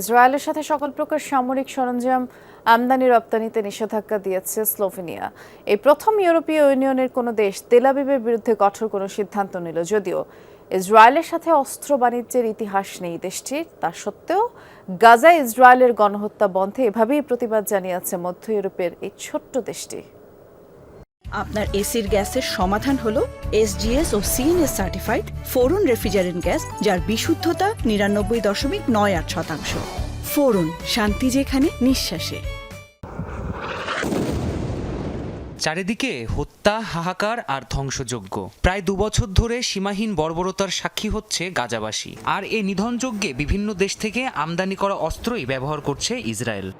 ইসরায়েলের সাথে সকল প্রকার সামরিক সরঞ্জাম আমদানি রপ্তানিতে নিষেধাজ্ঞা দিয়েছে স্লোভেনিয়া। এই প্রথম ইউরোপীয় ইউনিয়নের কোনো দেশ তেলাবিবের বিরুদ্ধে কঠোর কোনো সিদ্ধান্ত নিল, যদিও ইসরায়েলের সাথে অস্ত্র বাণিজ্যের ইতিহাস নেই দেশটির। তা সত্ত্বেও গাজায় ইসরায়েলের গণহত্যা বন্ধে এভাবেই প্রতিবাদ জানিয়েছে মধ্য ইউরোপের এই ছোট্ট দেশটি। আপনার এসির গ্যাসের সমাধান হলো এসজিএস ও CNS certified freon refrigerant gas, যার বিশুদ্ধতা নিরানব্বই দশমিক নয় আট শতাংশ। ফোরন, শান্তি যেখানে, নিঃশ্বাসে। চারিদিকে হত্যা, হাহাকার আর ধ্বংসযজ্ঞ। প্রায় দুবছর ধরে সীমাহীন বর্বরতার সাক্ষী হচ্ছে গাজাবাসী। আর এই নিধনযজ্ঞে বিভিন্ন দেশ থেকে আমদানি করা অস্ত্রই ব্যবহার করছে ইসরায়েল।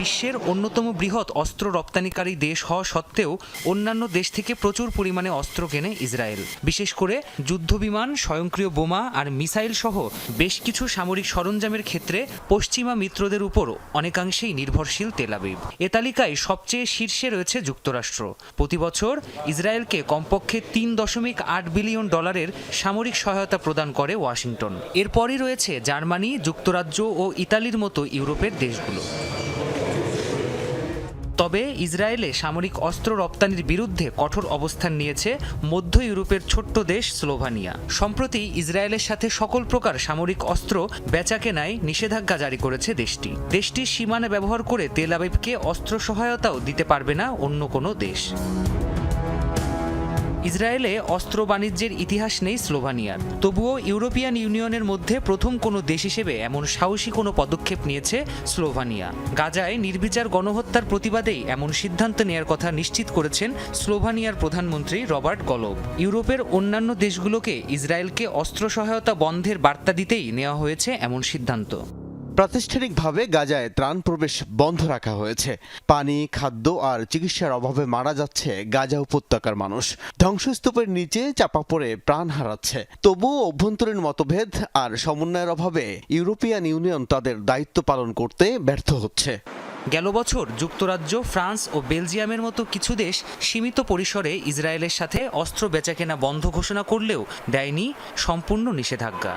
বিশ্বের অন্যতম বৃহৎ অস্ত্র রপ্তানিকারী দেশ হওয়া সত্ত্বেও অন্যান্য দেশ থেকে প্রচুর পরিমাণে অস্ত্র কেনে ইসরায়েল। বিশেষ করে যুদ্ধবিমান, স্বয়ংক্রিয় বোমা আর মিসাইল সহ বেশ কিছু সামরিক সরঞ্জামের ক্ষেত্রে পশ্চিমা মিত্রদের উপর অনেকাংশেই নির্ভরশীল তেলাবিব এ তালিকায় সবচেয়ে শীর্ষে রয়েছে যুক্তরাষ্ট্র। প্রতি বছর ইসরায়েলকে কমপক্ষে তিন দশমিক আট বিলিয়ন ডলারের সামরিক সহায়তা প্রদান করে ওয়াশিংটন। এরপরই রয়েছে জার্মানি, যুক্তরাজ্য ও ইতালির মতো ইউরোপের দেশগুলো। তবে ইসরায়েলে সামরিক অস্ত্র রপ্তানির বিরুদ্ধে কঠোর অবস্থান নিয়েছে মধ্য ইউরোপের ছোট্ট দেশ স্লোভানিয়া। সম্প্রতি ইসরায়েলের সাথে সকল প্রকার সামরিক অস্ত্র বেচাকেনায় নিষেধাজ্ঞা জারি করেছে দেশটি। দেশটির সীমানা ব্যবহার করে তেল অস্ত্র সহায়তাও দিতে পারবে না অন্য কোনো দেশ। ইসরায়েলে অস্ত্র বাণিজ্যের ইতিহাস নেই স্লোভানিয়ার। তবুও ইউরোপিয়ান ইউনিয়নের মধ্যে প্রথম কোনো দেশ হিসেবে এমন সাহসী কোনো পদক্ষেপ নিয়েছে স্লোভানিয়া। গাজায় নির্বিচার গণহত্যার প্রতিবাদেই এমন সিদ্ধান্ত নেয়ার কথা নিশ্চিত করেছেন স্লোভানিয়ার প্রধানমন্ত্রী রবার্ট গলব। ইউরোপের অন্যান্য দেশগুলোকে ইসরায়েলকে অস্ত্র সহায়তা বন্ধের বার্তা দিতেই নেওয়া হয়েছে এমন সিদ্ধান্ত। প্রাতিষ্ঠানিকভাবে গাজায় ত্রাণ প্রবেশ বন্ধ রাখা হয়েছে। পানি, খাদ্য আর চিকিৎসার অভাবে মারা যাচ্ছে গাজা উপত্যকার মানুষ। ধ্বংসস্তূপের নিচে চাপা পড়ে প্রাণ হারাচ্ছে। তবুও অভ্যন্তরীণ মতভেদ আর সমন্বয়ের অভাবে ইউরোপিয়ান ইউনিয়ন তাদের দায়িত্ব পালন করতে ব্যর্থ হচ্ছে। গেল বছর যুক্তরাজ্য, ফ্রান্স ও বেলজিয়ামের মতো কিছু দেশ সীমিত পরিসরে ইসরায়েলের সাথে অস্ত্র বেচাকেনা বন্ধ ঘোষণা করলেও দেয়নি সম্পূর্ণ নিষেধাজ্ঞা।